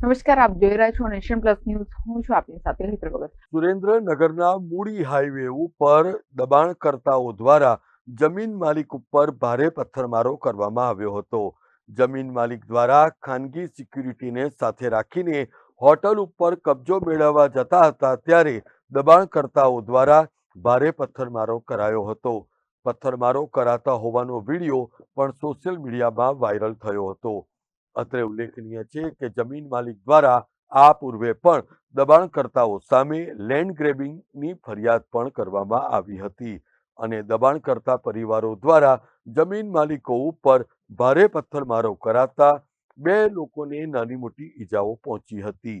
નમસ્કાર, આપ જોઈ રહ્યા છો નેશન પ્લસ ન્યૂઝ. હું છું આપની સાથે હેતર ભગત. સુરેન્દ્રનગરના મૂડી હાઈવે ઉપર દબાણકર્તાઓ દ્વારા જમીન માલિક ઉપર ભારે પથ્થરમારો કરવામાં આવ્યો હતો. જમીન માલિક દ્વારા ખાનગી સિક્યુરિટીને સાથે રાખીને હોટલ ઉપર કબજો મેળવવા જતા હતા ત્યારે દબાણકર્તાઓ દ્વારા ભારે પથ્થરમારો કરાયો હતો. પથ્થરમારો કરાતા હોવાનો વીડિયો પણ સોશિયલ મીડિયામાં વાયરલ થયો હતો. અત્રે ઉલ્લેખનીય છે કે જમીન માલિક દ્વારા આ પૂર્વે પણ દબાણકર્તાઓ સામે લેન્ડ ગ્રેબિંગની ફરિયાદ પણ કરવામાં આવી હતી અને દબાણકર્તા પરિવારો દ્વારા જમીન માલિકો ઉપર ભારે પથ્થરમારો કરાતા બે લોકોને નાની મોટી ઈજાઓ પહોંચી હતી.